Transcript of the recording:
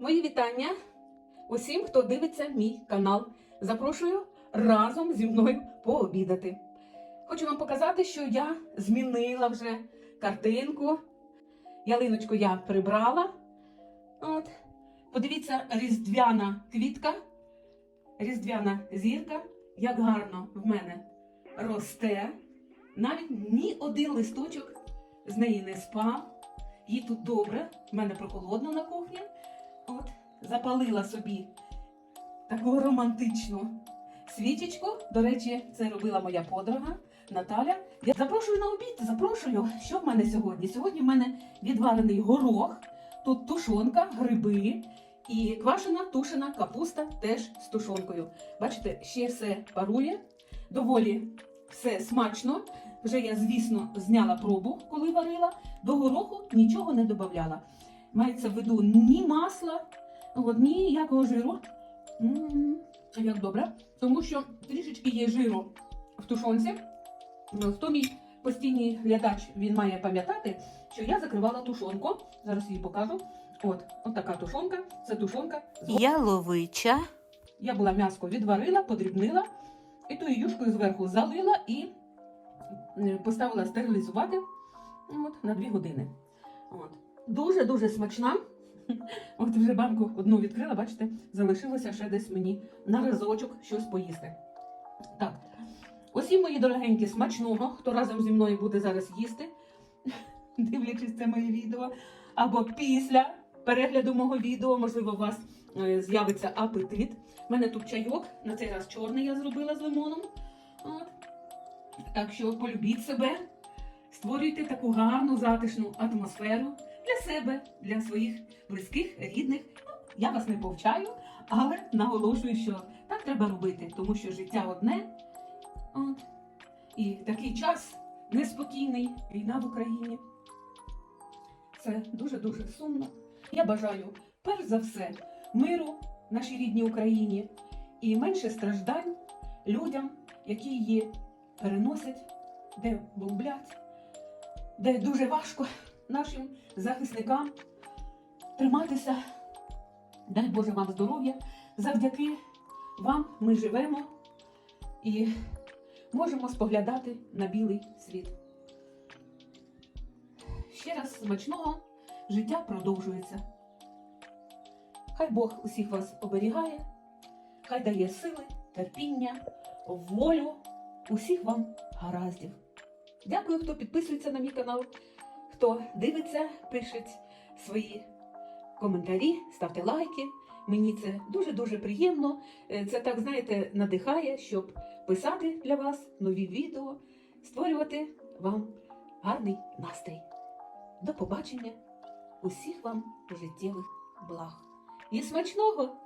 Мої вітання усім, хто дивиться мій канал. Запрошую разом зі мною пообідати. Хочу вам показати, що я змінила вже картинку. Ялиночку я прибрала. От. Подивіться, різдвяна квітка, різдвяна зірка, як гарно в мене росте. Навіть ні один листочок з неї не спав. Їй тут добре, в мене прохолодно на кухні. От, запалила собі таку романтичну свічечку. До речі, це робила моя подруга Наталя. Я запрошую на обід, запрошую. Що в мене сьогодні? Сьогодні в мене відварений горох, тут тушонка, гриби і квашена тушена капуста теж з тушонкою. Бачите, ще все парує, доволі все смачно. Вже я, звісно, зняла пробу, коли варила. До гороху нічого не додавала. Мається в виду ні масла, от, ніякого жиру. М, Як добре. Тому що трішечки є жиру в тушонці. Ну, Хто мій постійний глядач, він має пам'ятати, що я закривала тушонку. Зараз її покажу. От, от така тушонка. Це тушонка Яловича, я була м'яско відварила, подрібнила, і тою юшкою зверху залила і е, поставила стерилізувати от, на 2 години. От. Дуже-дуже смачна. От вже банку одну відкрила, бачите, залишилося ще десь мені на разочок щось поїсти. Так, усім мої дорогенькі, смачного, хто разом зі мною буде зараз їсти, дивлячись це моє відео, або після перегляду мого відео, можливо, у вас е, з'явиться апетит. У мене тут чайок, на цей раз чорний я зробила з лимоном. От. Так що полюбіть себе, створюйте таку гарну затишну атмосферу для себе, для своїх близьких, рідних. Ну, Я вас не повчаю, але наголошую, що так треба робити, тому що життя одне. От. І такий час неспокійний, війна в Україні. Це дуже-дуже сумно. Я бажаю, перш за все, миру нашій рідній Україні і менше страждань людям, які її переносять, де бомблять, де дуже важко нашим захисникам триматися. Дай Боже вам здоров'я. Завдяки вам ми живемо і можемо споглядати на білий світ. Ще раз смачного життя продовжується. Хай Бог усіх вас оберігає, хай дає сили, терпіння, волю, усіх вам гараздів. Дякую, хто підписується на мій канал, хто дивиться, пише свої коментарі, ставте лайки. Мені це дуже-дуже приємно. Е, Це так, знаєте, надихає, щоб писати для вас нові відео, створювати вам гарний настрій. До побачення! Усіх вам життєвих благ. І смачного!